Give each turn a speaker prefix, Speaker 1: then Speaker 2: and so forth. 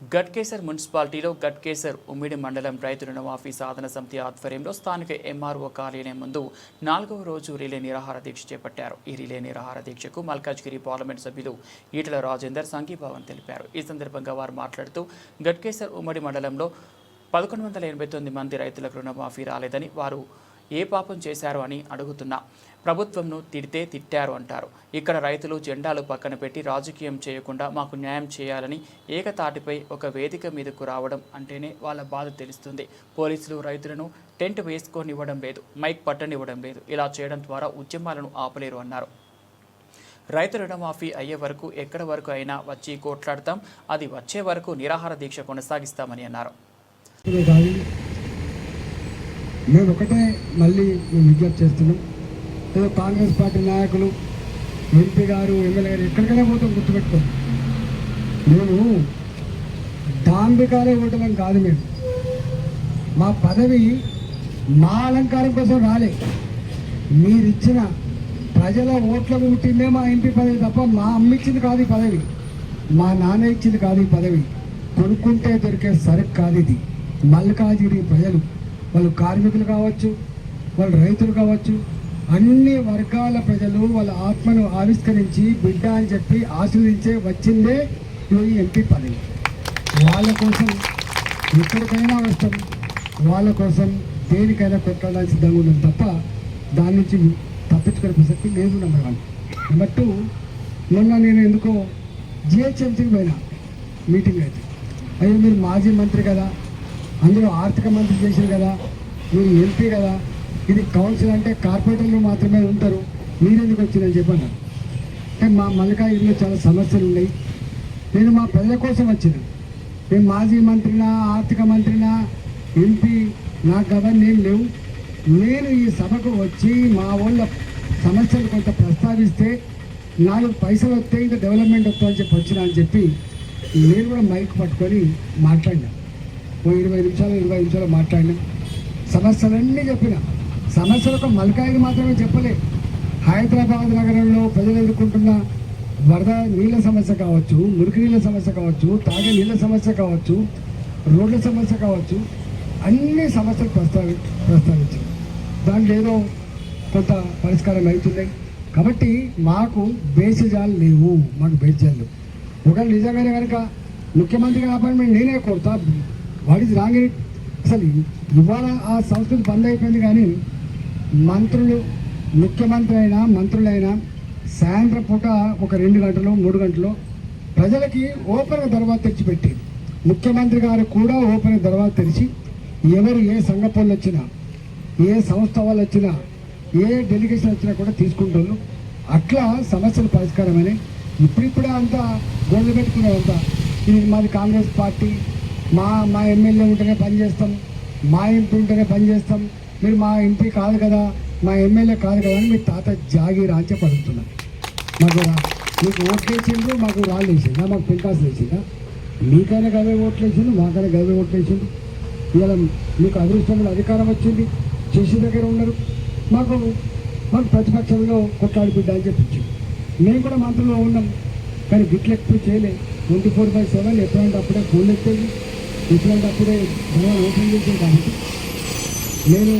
Speaker 1: గట్కేసర్ మున్సిపాలిటీలో గట్కేసర్ ఉమ్మిడి మండలం రైతు రుణమాఫీ సాధన సమితి ఆధ్వర్యంలో స్థానిక ఎంఆర్ఓ కార్యాలయం ముందు నాలుగవ రోజు రిలే నిరాహార దీక్ష చేపట్టారు. ఈ రిలే నిరాహార దీక్షకు మల్కాజ్గిరి పార్లమెంట్ సభ్యులు ఈటల రాజేందర్ సంఘీభావం తెలిపారు. ఈ సందర్భంగా వారు మాట్లాడుతూ గట్కేసర్ ఉమ్మడి మండలంలో పదకొండు వందల ఎనభై తొమ్మిది మంది రైతులకు రుణమాఫీ రాలేదని వారు ఏ పాపం చేశారు అని అడుగుతున్నా. ప్రభుత్వంను తిడితే తిట్టారు అంటారు. ఇక్కడ రైతులు జెండాలు పక్కన పెట్టి రాజకీయం చేయకుండా మాకు న్యాయం చేయాలని ఏకతాటిపై ఒక వేదిక మీదకు రావడం అంటేనే వాళ్ళ బాధ తెలుస్తుంది. పోలీసులు రైతులను టెంట్ వేసుకొనివ్వడం లేదు మైక్ పట్టనివ్వడం లేదు. ఇలా చేయడం ద్వారా ఉద్యమాలను ఆపలేరు అన్నారు. రైతు రుణమాఫీ అయ్యే వరకు ఎక్కడి వరకు అయినా వచ్చి కోట్లాడతాం అది వచ్చే వరకు నిరాహార దీక్ష కొనసాగిస్తామని అన్నారు.
Speaker 2: మేము ఒకటే మళ్ళీ మేము విజ్ఞప్తి చేస్తున్నాం. ఏదో కాంగ్రెస్ పార్టీ నాయకులు ఎంపీ గారు ఎమ్మెల్యే గారు ఎక్కడికైనా పోతాం గుర్తుపెట్టుకో మేము దాంబికాలే ఓటలం కాదు మేము. మా పదవి మా అలంకారం కోసం రాలే. మీరిచ్చిన ప్రజల ఓట్లకు పుట్టిందే మా ఎంపీ పదవి తప్ప మా అమ్మ ఇచ్చింది కాదు ఈ పదవి. మా నాన్న ఇచ్చింది కాదు ఈ పదవి. కొనుక్కుంటే దొరికే సరుకు కాదు ఇది. మల్కాజిరి ప్రజలు. వాళ్ళు కార్మికులు కావచ్చు వాళ్ళు రైతులు కావచ్చు అన్ని వర్గాల ప్రజలు వాళ్ళ ఆత్మను ఆవిష్కరించి బిడ్డ అని చెప్పి ఆశీర్వదించే వచ్చిందే ఈ ఎంపీ పదవి. వాళ్ళ కోసం ఎక్కడికైనా వస్తాం వాళ్ళ కోసం దేనికైనా కొట్లాడాల్సి సిద్ధంగా ఉన్నాం తప్ప దాని నుంచి తప్పించుకునే ప్రసక్తి లేదు నెంబర్ వన్ నెంబర్ టూ మొన్న నేను ఎందుకో జిహెచ్ఎంసీకి పోయినా మీటింగ్ అయితే. అయ్యో మీరు మాజీ మంత్రి కదా అందులో ఆర్థిక మంత్రి చేశారు కదా మీరు ఎంపీ కదా ఇది కౌన్సిల్ అంటే కార్పొరేటర్లు మాత్రమే ఉంటారు మీరెందుకు వచ్చిందని చెప్పన్నారు అంటే మా మల్లికాగిరిలో చాలా సమస్యలు ఉన్నాయి. నేను మా ప్రజల కోసం వచ్చిన నేను మాజీ మంత్రినా ఆర్థిక మంత్రినా ఎంపీ నాకు అవన్నీ ఏం లేవు. నేను ఈ సభకు వచ్చి మా వాళ్ళ సమస్యలు కొంత ప్రస్తావిస్తే నాలుగు పైసలు వస్తే ఇంకా డెవలప్మెంట్ వస్తుందని చెప్పి వచ్చిన అని చెప్పి నేను కూడా మైక్ పట్టుకొని మాట్లాడినా. ఓ ఇరవై నిమిషాలు ఇరవై నిమిషాలు మాట్లాడినా. సమస్యలన్నీ చెప్పిన. సమస్యలకు ఒక మల్కాయిని మాత్రమే చెప్పలే. హైదరాబాద్ నగరంలో ప్రజలు ఎదుర్కొంటున్న వరద నీళ్ళ సమస్య కావచ్చు మురికి నీళ్ళ సమస్య కావచ్చు తాగే నీళ్ళ సమస్య కావచ్చు రోడ్ల సమస్య కావచ్చు అన్ని సమస్యలు ప్రస్తావి ప్రస్తావించారు దాంట్లో ఏదో కొంత పరిష్కారం అవుతున్నాయి. కాబట్టి మాకు బేసిజాలు లేవు. మాకు బేసిజాలు ఒకవేళ నిజంగానే కనుక ముఖ్యమంత్రి అపాయింట్మెంట్ నేనే కోరుతా. What is wrong. అసలు ఇవాళ ఆ సంస్కృతి బంద్ అయిపోయింది కానీ మంత్రులు ముఖ్యమంత్రి అయినా మంత్రులైనా సాయంత్రం పూట ఒక రెండు గంటలు మూడు గంటలు ప్రజలకి ఓపెన్ తర్వాత తెరిచిపెట్టి ముఖ్యమంత్రి గారు కూడా ఓపెన్ తర్వాత తెరిచి ఎవరు ఏ సంఘ వచ్చినా ఏ సంస్థ వాళ్ళు వచ్చినా ఏ డెలిగేషన్ వచ్చినా కూడా తీసుకుంటారు. అట్లా సమస్యలు పరిష్కారమని ఇప్పుడిప్పుడే అంతా గోళ్ళు పెట్టుకునేదంతా ఇది మాది కాంగ్రెస్ పార్టీ మా మా ఎమ్మెల్యే ఉంటేనే పనిచేస్తాం మా ఎంపీ ఉంటేనే పనిచేస్తాం మీరు మా ఎంపీ కాదు కదా మా ఎమ్మెల్యే కాదు కదా అని మీ తాత జాగీరా అని చెప్పి అడుగుతున్నారు మాకు మీకు ఓట్లు వేసిండ్రు మాకు రాళ్ళు వేసిందా మాకు పెంకాసు వేసిందా మీకైనా గవే ఓట్లు వేసిండు మాకైనా గవే ఓట్లు వేసిండు ఇవాళ మీకు అదృష్టంలో అధికారం వచ్చింది చేసి దగ్గర ఉన్నారు. మాకు మాకు ప్రతిపక్షంలో కొట్లాడి బిడ్డ అని చెప్పించింది మేము కూడా మంత్రుల్లో ఉన్నాం కానీ గిట్లు ఎక్కువ ట్వంటీ ఫోర్ బై సెవెన్ ఎప్పుడంటే అప్పుడే ఫోన్ ఎత్తేది ఎప్పుడంటే ఓపెన్ చేసేది కాబట్టి. నేను